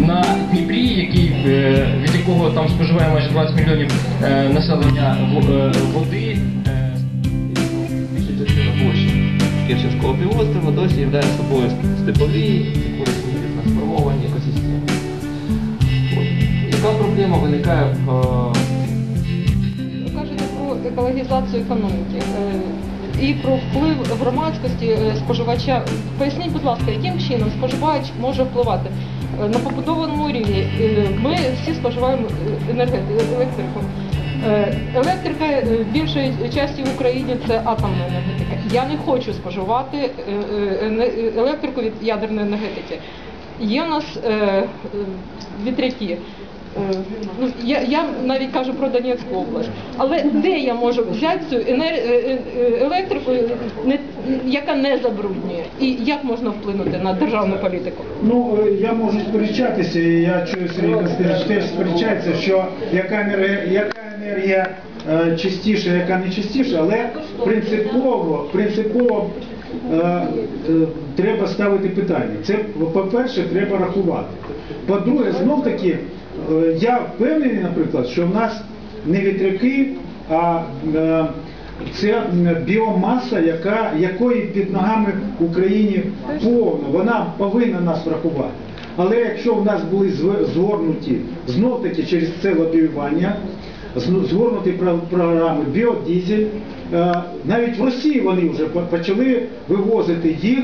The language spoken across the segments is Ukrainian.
на Дніпрі, який, е, від якого там споживає майже 20 мільйонів е, населення е, води. Більша частина площі півострова досі являє собою степові, трансформовані екосистеми. Яка проблема виникає в Ви кажете про екологізацію економіки і про вплив громадськості споживача. Поясніть, будь ласка, яким чином споживач може впливати на побудованому рівні? е, Ми всі споживаємо е, енергетику, електрику. Е, Електрика більшої часті в Україні це атомна енергетика. Я не хочу споживати е, е, електрику від ядерної енергетики. Є у нас е, е, вітряки. Е, ну, я, я навіть кажу про Донецьку область. Але де я можу взяти цю енер... е, е, електрику, не, яка не забруднює? І як можна вплинути на державну політику? Ну, я можу сперечатися, і я чую Сергій Константинович теж сперечається, що яка енергія, яка енергія чистіша, яка не чистіша, але принципово, принципово треба ставити питання. Це, по-перше, треба рахувати. По-друге, знов таки, я впевнений, наприклад, що в нас не вітряки, а е, це біомаса, яка, якої під ногами в Україні повно. Вона повинна нас врахувати. Але якщо в нас були згорнуті знов таки через це лобіювання, згорнуті програми біодізель, е, навіть в Росії вони вже почали вивозити їх.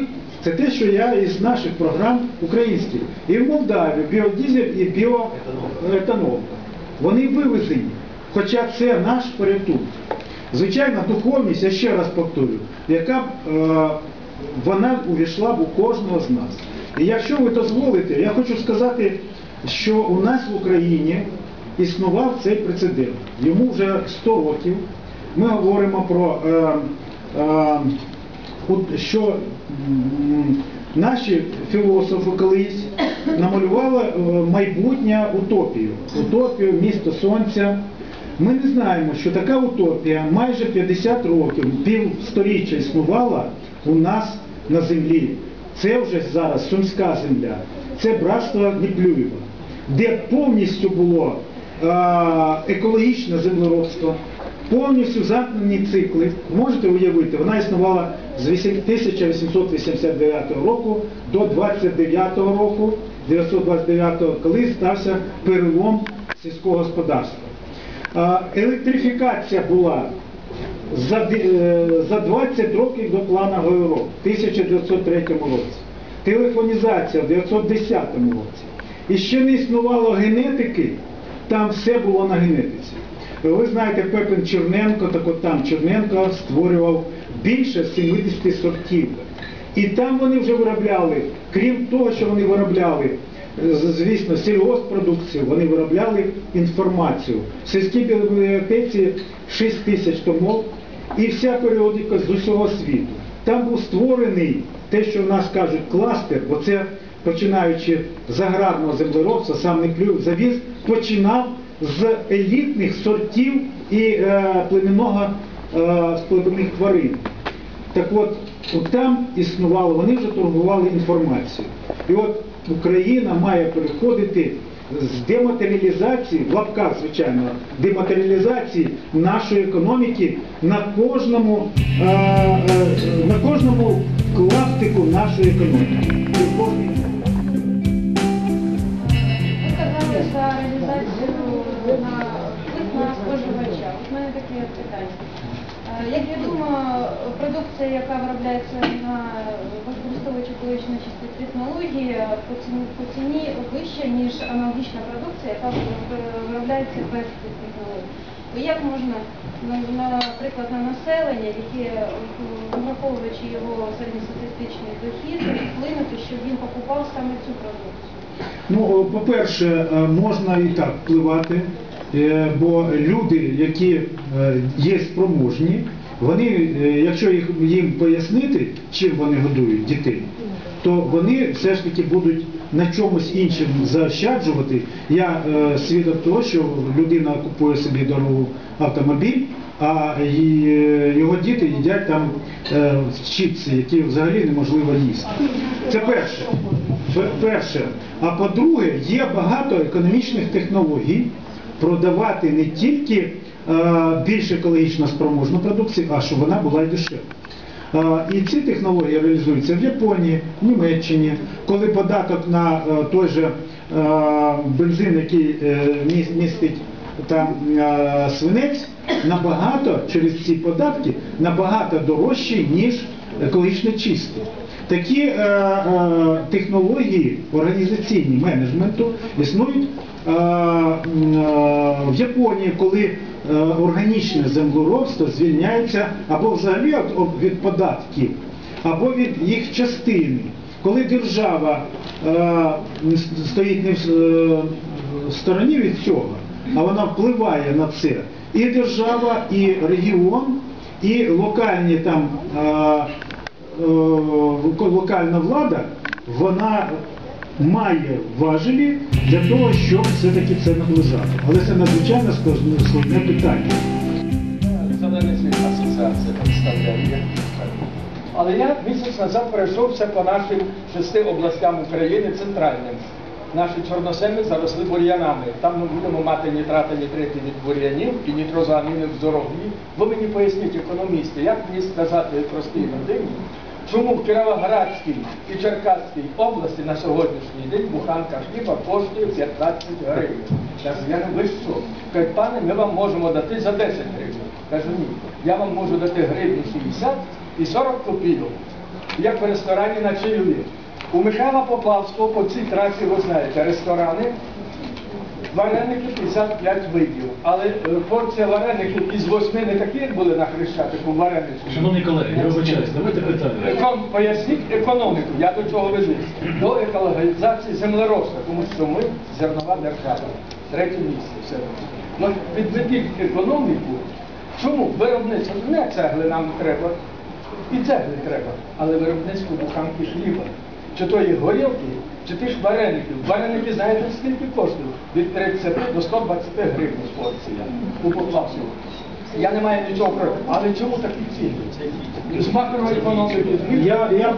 Це те, що я із наших програм українських. І в Молдаві біодізель і біоетанол. Вони вивезені. Хоча це наш порятунок. Звичайно, духовність, я ще раз повторю, яка б, е, вона увійшла б у кожного з нас. І якщо ви дозволите, я хочу сказати, що у нас в Україні існував цей прецедент. Йому вже 100 років. Ми говоримо про е, е, що наші філософи колись намалювали е, майбутнє утопію. Утопію, місто сонця. Ми не знаємо, що така утопія майже 50 років, півсторіччя існувала у нас на землі. Це вже зараз Сумська земля, це братство Неплюєва, де повністю було е, екологічне землеробство, повністю замкнені цикли. Можете уявити, вона існувала з 1889 року до 29 року, 929 коли стався перелом сільського господарства. Електрифікація була за, е, за 20 років до планової року, в 1903 році. Телефонізація в 1910 році. І ще не існувало генетики, там все було на генетиці. Ви знаєте, Пепен Черненко, так от там Черненко створював більше 70 сортів. І там вони вже виробляли, крім того, що вони виробляли, звісно, сільгосппродукцію, вони виробляли інформацію. В сільській бібліотеці 6 тисяч томов і вся періодика з усього світу. Там був створений те, що в нас кажуть кластер, бо це починаючи з аграрного землеробства, сам не Неплюєв завіз, починав з елітних сортів і е, племінного е, з тварин. Так от там існувало, вони вже торгували інформацією. І от Україна має переходити з дематеріалізації, в лапках, звичайно, дематеріалізації нашої економіки на кожному, е, е, на кожному клаптику нашої економіки. Питання. Е, Як відомо, продукція, яка виробляється на використовуючи екологічно чисті технології, по ціні, вища, ніж аналогічна продукція, яка виробляється без цих технологій. Як можна, наприклад, на населення, яке е, враховуючи його середньостатистичний дохід, вплинути, щоб він покупав саме цю продукцію? Ну, по-перше, е, можна і так впливати, е, бо люди, які е, є спроможні, вони, е, якщо їх, їм пояснити, чим вони годують дітей, то вони все ж таки будуть на чомусь іншим заощаджувати. Я е, свідок того, що людина купує собі дорогу автомобіль, а е, його діти їдять там е, чіпси, які взагалі неможливо їсти. Це перше. Перше. А по-друге, є багато економічних технологій продавати не тільки е, більш екологічно спроможну продукцію, а щоб вона була дешева. Е, І ці технології реалізуються в Японії, в Німеччині, коли податок на е, той же бензин, який містить там свинець, набагато через ці податки набагато дорожчий, ніж екологічно чистий. Такі технології організаційні менеджменту існують в Японії, коли е, органічне землеробство звільняється або взагалі від- податків, або від їх частини. Коли держава е, стоїть не в е, стороні від цього, а вона впливає на це, і держава, і регіон, і локальні там. локальна влада, вона має важелі для того, щоб все-таки це наближати. Але це надзвичайно складне питання. Зелений світ асоціація представляє. Але я місяць назад пройшовся по нашим шести областям України центральним. Наші чорносеми заросли бур'янами. Там ми будемо мати нітрати, нітрити від бур'янів і нітрозоаміни в здоров'ї. Ви мені поясніть, економісти, як мені сказати простій людині, чому в Кіровоградській і Черкаській області на сьогоднішній день буханка хліба коштує 15 гривень. Кажу, я не ви що? Кажуть, пане, ми вам можемо дати за 10 гривень. Кажу, ні, я вам можу дати гривню 60 і 40 копійок, як в ресторані на чайові. У Михайла Поплавського по цій трасі, ви знаєте, ресторани, вареники 55 видів. Але е, порція вареників із восьми не такі, як були на Хрещатику, варенички. Шановні колеги, я вибачаюсь, давайте питання. Екон, поясніть економіку, я до чого веду. До екологізації землеробства, тому що ми зернова держава. Третє місце все. Ну, підведіть економіку. Чому? Виробництво не цегли нам треба, і цегли треба, але виробництво буханки хліба. Чи то є горілки, чи ті ж вареники. Знаєте, скільки коштують? Від 30 до 120 гривень порція у Поплавську. Я не маю нічого проти. Але чому такі ціни? З макроекономіки. Я, я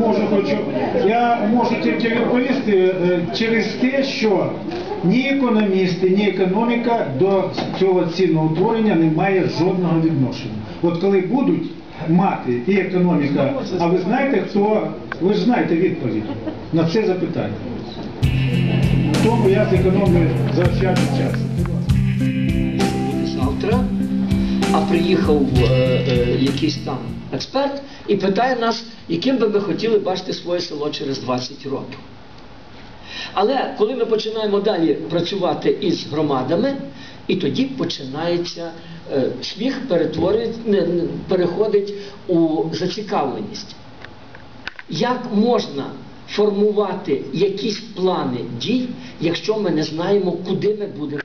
можу хочу, я можу тільки відповісти е, через те, що ні економісти, ні економіка до цього ціноутворення не має жодного відношення. От коли будуть мати і економіка, а ви знаєте, хто, ви ж знаєте відповідь на це запитання. Тому я зекономлю заощаджу час. завтра, а приїхав е, е, якийсь там експерт і питає нас, яким би ми хотіли бачити своє село через 20 років. Але коли ми починаємо далі працювати із громадами, і тоді починається е, сміх перетворює- не- не- переходить у зацікавленість. Як можна формувати якісь плани дій, якщо ми не знаємо, куди ми будемо